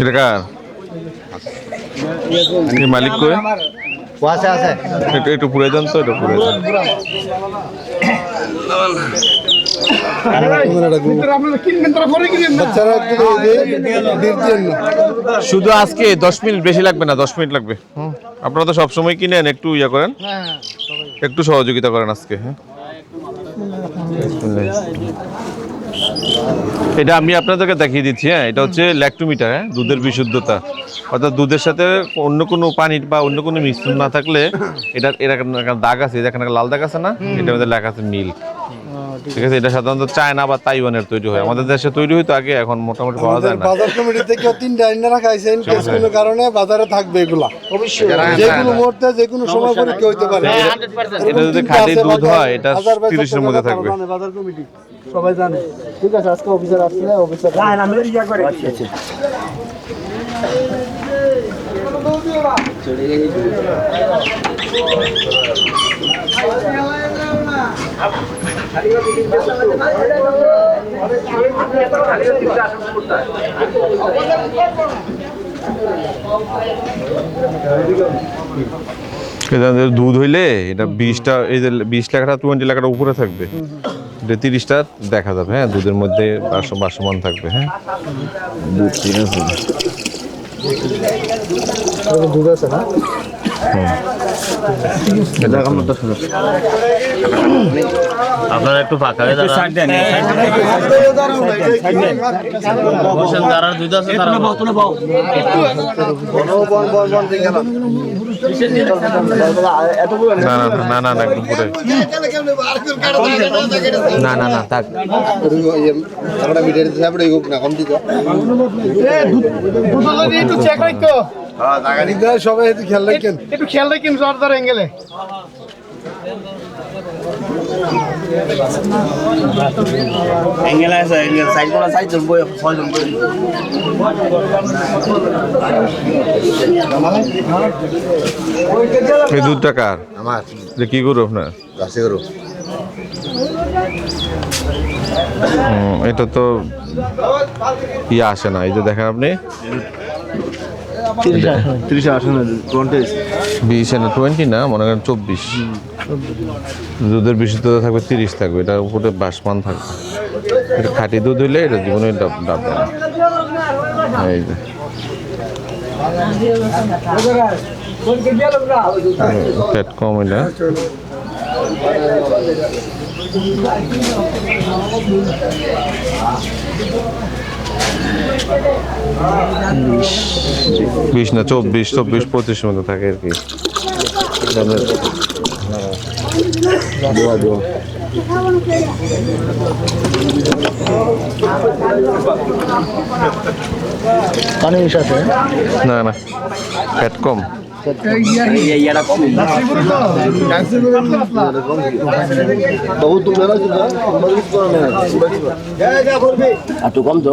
এটা কার? মালিক কই? আছে আছে একটু একটু পুরে দেন তো একটু পুরে শুধু আজকে দশ মিনিট বেশি লাগবে না দশ মিনিট লাগবে। আপনারা তো সবসময় কিনেন একটু ইয়া করেন। একটু সহযোগিতা করেন আজকে হ্যাঁ? এটা আমি আপনাদেরকে দেখিয়ে দিচ্ছি হ্যাঁ এটা হচ্ছে ল্যাক্টোমিটার হ্যাঁ দুধের বিশুদ্ধতা। অর্থাৎ দুধের সাথে অন্য কোনো পানি বা অন্য কোনো মিশ্রণ না থাকলে এটা এরকম দাগ আছে এখানে লাল দাগ আছে না? এটার মধ্যে লেখা আছে মিল্ক। ঠিক আছে এটা সাধারণত চায়না বা তাইওয়ানের তৈরি হয়। আমাদের দেশে তৈরি হইতো আগে এখন মোটামুটি পাওয়া যায় না। বাজার কমিটি থেকে তিনটা আইনা রাখা হয়েছে কেস কোনো কারণে বাজারে থাকবে এগুলা। যে কোনো মুহূর্তে যে কোনো সময় পরীক্ষা হইতে পারে। এটা যদি খাঁটি দুধ হয় এটা তিরিশের মধ্যে থাকবে। বাজার কমিটি। সবাই জানে। ঠিক আছে আজকে অফিসার আসলে অফিসার এটা যে দুধ হইলে এটা বিশটা এই যে বিশ টাকাটা টোয়েন্টি লেখাটা উপরে থাকবে। এটা তিরিশটা দেখা যাবে হ্যাঁ? দুধের মধ্যে বাস- বাসমান থাকবে হ্যাঁ? দুধ ঠিক আছে দুধ আছে না? আপনারা একটু ফাঁকা হয়ে দাঁড়ান। তারা দুধ আছে তারা না না না না না একদম পুরে না না না থাক। একটু চেক রাখো সবাই একটু খেয়াল রাখেন। একটু খেয়াল রাখেন সর্দার এঙ্গেলে এঙ্গেল আছে এঙ্গেল সাইড কোনা সাইড জন বই ছয়জন বই এই দুধটা কার? আমার। যে কি করব আপনার? গাছে করো এটা তো ইয়ে আসে না এই যে দেখেন আপনি। তিরিশ আসে না কন্টেস্ট বিশ না টোয়েন্টি না মনে করেন চব্বিশ। দুধের বিশুদ্ধতা থাকবে তিরিশ থাকবে এটার উপরে বাসমান থাকবে। এটা খাঁটি দুধ হইলে এটা জীবনে ডাব ডাববে না। এই যে। ফ্যাট কম এটা বিশ না চব্বিশ চব্বিশ পঁচিশ মতো থাকে আর কি। না না ফ্যাট কম। ইয়াটা কম তো।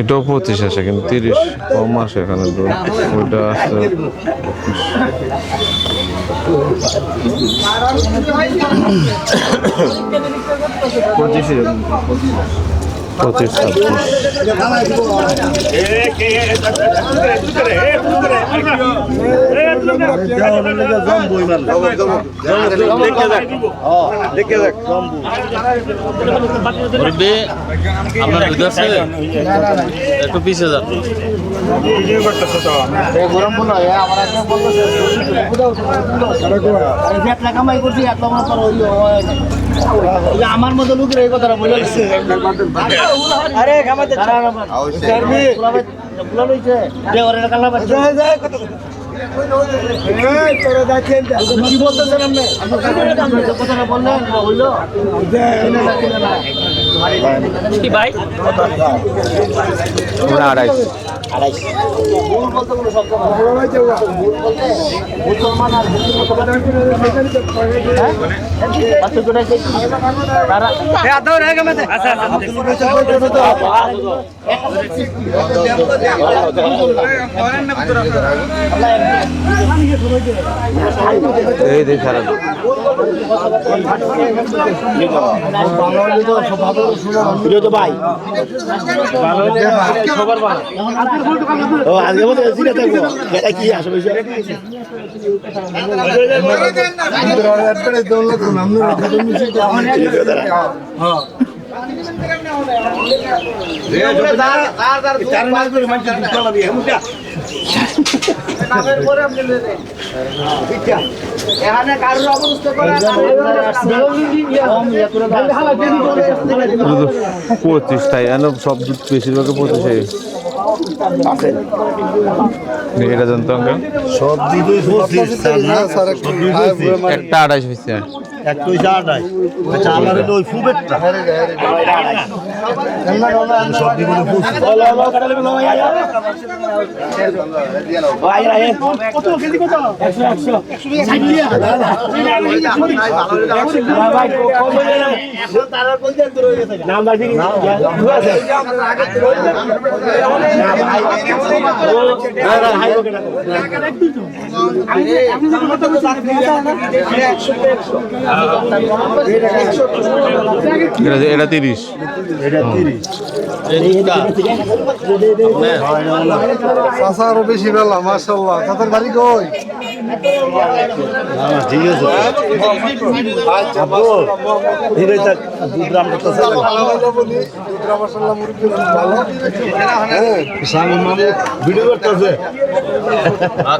এটাও পঁচিশ আসে কিন্তু তিরিশ কম আসে এখানে ওইটা আসছে পঁচিশ। আপনার একটু পিছে যান আমার কামাই করছি এক নম্বর পর আমার মতো লোকের এই কথাটা বলে আরে খামাতে কি বলতেছেন আপনি? কথাটা বললেন হইল কি ভাই আড়াইশ। হ্যাঁ? তারা- আচ্ছা আচ্ছা এই দেখ সারা ভাই। ও আজকে মতো জিরে থাকব এটা কি আসবে করে পঁচিশ তাই সব বেশিরভাগ পঁচিশে। এটা জানতো সব দুধই পঁচিশ একটা আড়াইশ হয়েছে এক পয়সা আটাই আচ্ছা আমার হলো ওই ফুবেরটা? সব দিগুলো পঁচিশ এটা এটা তিরিশ এটা তিরিশ। আরও বেশি বেলা মাশাল্লাহ। তাদের বাড়ি কই? ঠিক আছে। আব্বু ধীরে থাক দুধ রাম করতেছে মাশাল্লাহ মুরগি ভালো স্বামী মামু ভিডিও করতেছে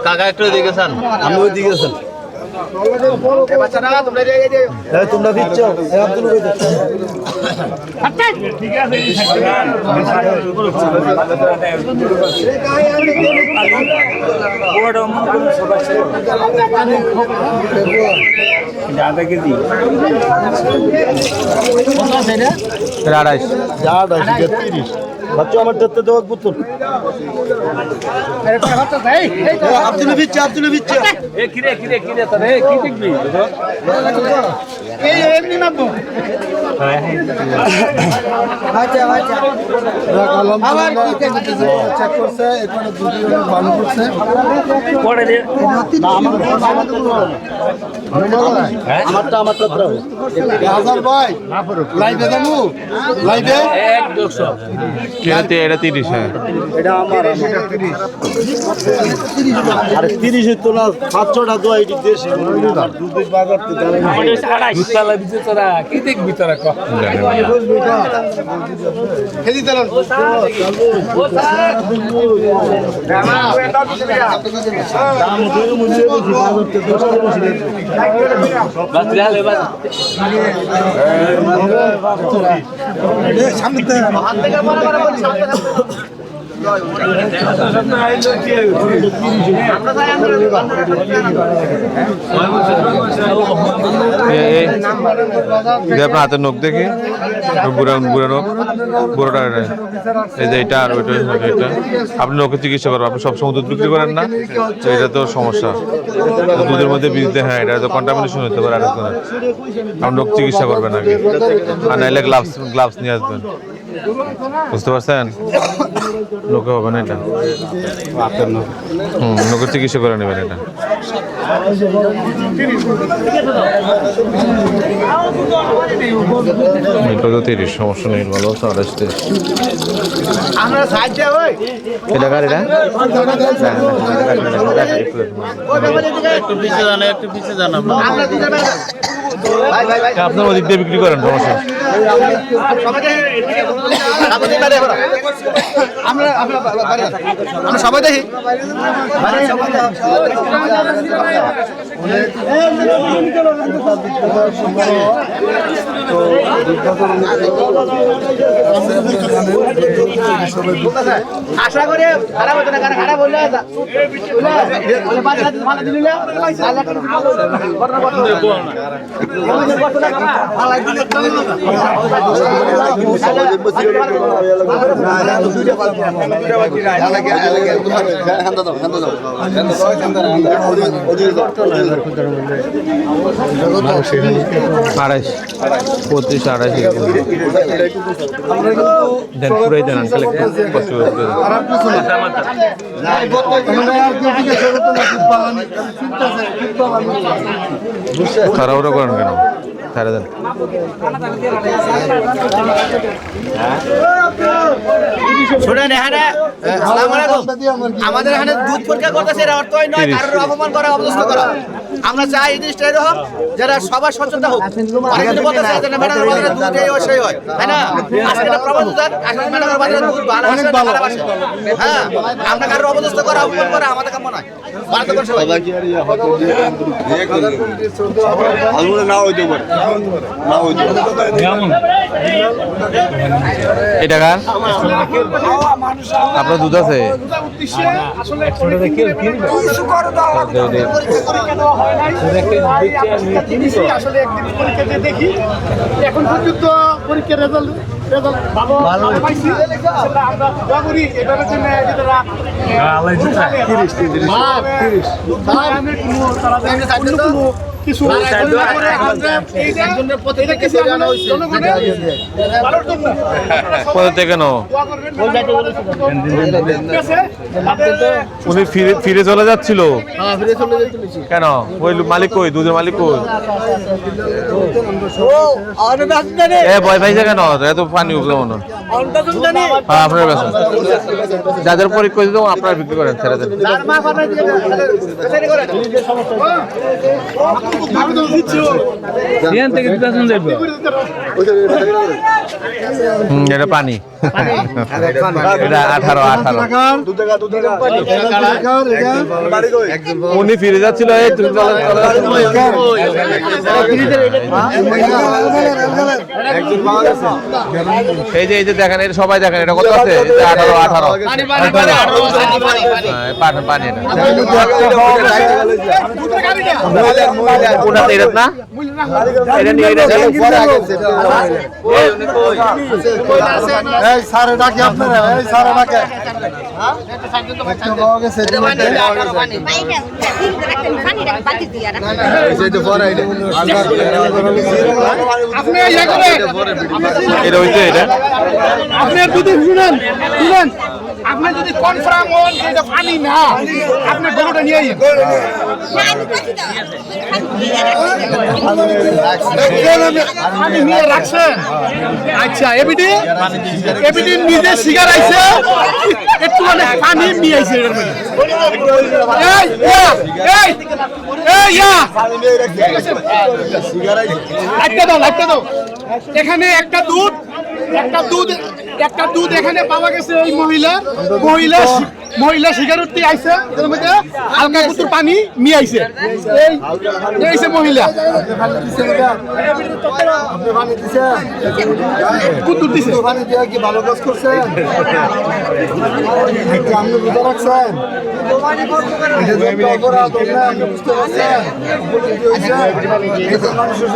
কাকা একটু দিকে আমি ওই দিকে তোমরা দিচ্ছ কই দিচ্ছ। আড়াইশ। তিরিশ। বাচ্চা আমার দেখতে দেওয়া পুতুল আব্দুল বিচ্ছে আব্দুল বিচ্ছে এ কিরে কিরে কিরে তোর কি দেখবি চেক করছে এখানে দুটি অনেক ভালো করছে পড়ে দে আমারটা আমারটা হাজার ভাই লাইভে যাব লাইভে এক দুশো এটা এটা তিরিশ হ্যাঁ এটা আমার আরে তিরিশে তো সাতশোটা দোয়া এটি দেশে দুধ বাজার তো জানেন দুতলা বিজে তোরা কি দেখবি তোরা ক? আপনার হাতের নখ দেখি। বুড়া বুড়া নখ। বুড়োটা এই যে এটা আর ওইটা এটা আপনি নখের চিকিৎসা করবেন আপনি সবসময় দুধ বিক্রি করেন না? এটা তো সমস্যা। দুধের মধ্যে বীজ দেয় হ্যাঁ এটা তো কন্টামিনেশন হতে পারে আপনি নখ চিকিৎসা করবেন আগে। আর নাইলে গ্লাভস গ্লাভস নিয়ে আসবেন। বুঝতে পারছেন? লোকে হবে না এটা। হুম নখের চিকিৎসা করে নেবেন এটা। এটা তো তিরিশ সমস্যা নেই ভালো তিরিশ এটা আপনার ওদিক দিয়ে বিক্রি করেন সমস্যা আমরা আমরা আমরা দেখি আশা করি খারাপ হতো না কারণ খারাপ হইলে ভালো দিলে আড়াইশ পঁচিশ আড়াইশ। দেন পুরাই দেন আঙ্কেল তাড়াহুড়ো করেন কেন? ছাড়ে দেন। শুনেন এখানে আমাদের এখানে দুধ পরীক্ষা করতেছে এর অর্থ নয় কারোর অপমান করা অবস্থা করা। আমরা চাই এই জিনিসটা এরকম যারা সবার সচেতন হোক অনেকদিন বলতেছে যে ম্যাডামের বাজারে দুধ এই হয় সেই হয়। তাই না? আজকে প্রমাণ দেন আসলে ম্যাডামের বাজারে দুধ ভালো। হ্যাঁ আমরা কারোর অবস্থা করা অপমান করা আমাদের কাম্য নয়। সবাই না হইতে পারে। না হইতে পারে। এটা কার? আপনার দুধ আছে? এখন পর্যন্ত পরীক্ষার রেজাল্ট রেজাল্ট ভালো। কিছু কোথা থেকে তাদের উনি ফিরে ফিরে চলে যাচ্ছিল। কেন? ওই মালিক কই? দুধের মালিক কই? এ ভয় পাইছে কেন? এত পানি উঠল মনে হয়। হ্যাঁ আপনার কাছে যাদের পরীক্ষা দিতে আপনারা বিক্রি করেন ছেড়ে দেন। থেকে এটা পানি। উনি ফিরে যাচ্ছিল এই যে এই যে দেখেন এটা সবাই দেখেন এটা কত আছে আঠারো আঠারো হ্যাঁ, পানি পানি কোনটা এটা না এটা নিয়ে এটা এই সারে ডাকে আপনারা এই সারে ডাকে এটা হইছে এটা আপনি যদি শুনেন শুনেন আপনি যদি কনফার্ম হন যে এটা পানি না, আপনি গরুটা নিয়ে নিয়ে রাখছেন? আচ্ছা এবিডি? এবিডি নিজে শিকার আইছে। একটু মানে পানি নিয়ে আইছে ইয়া দাও একটা দাও। এখানে একটা দুধ একটা দুধ একটা দুধ এখানে পাওয়া গেছে এই মহিলা। মহিলা মহিলা শিকারতি আইসে হালকা কুতুর পানি নিয়ে আইসে এই মহিলা। কুতুর দিছে। পানি দিয়ে কি ভালো কাজ করছে আপনি বুঝে রাখছেন? মানুষের